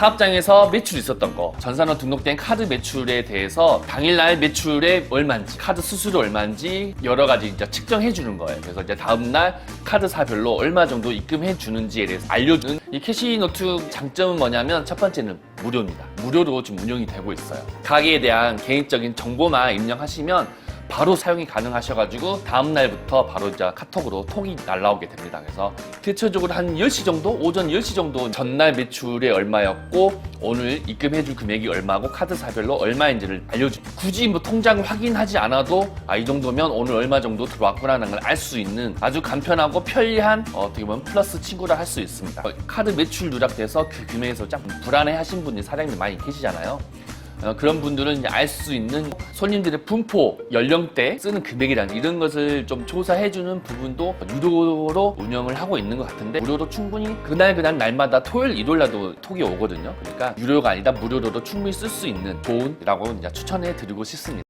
사업장에서 매출이 있었던 거, 전산원 등록된 카드 매출에 대해서 당일날 매출에 얼마인지, 카드 수수료 얼마인지 여러 가지 이제 측정해 주는 거예요. 그래서 이제 다음날 카드사별로 얼마 정도 입금해 주는지에 대해서 알려주는 이 캐시노트 장점은 뭐냐면 첫 번째는 무료입니다. 무료로 지금 운영이 되고 있어요. 가게에 대한 개인적인 정보만 입력하시면 바로 사용이 가능하셔가지고 다음 날부터 바로 이제 카톡으로 톡이 날라오게 됩니다. 그래서 대체적으로 한 10시 정도, 오전 10시 정도 전날 매출이 얼마였고 오늘 입금해줄 금액이 얼마고 카드사별로 얼마인지를 알려주 굳이 뭐 통장 확인하지 않아도 아, 이 정도면 오늘 얼마 정도 들어왔구나라는 걸 알 수 있는 아주 간편하고 편리한 어, 어떻게 보면 플러스 친구라 할 수 있습니다. 어, 카드 매출 누락돼서 그 금액에서 좀 불안해 하신 분이 사장님 많이 계시잖아요. 어, 그런 분들은 알 수 있는 손님들의 분포, 연령대, 쓰는 금액이라는 이런 것을 좀 조사해주는 부분도 유료로 운영을 하고 있는 것 같은데 무료로 충분히 그날 그날 날마다 토요일, 일요일날도 톡이 오거든요. 그러니까 유료가 아니다 무료로도 충분히 쓸 수 있는 좋은이라고 이제 추천해 드리고 싶습니다.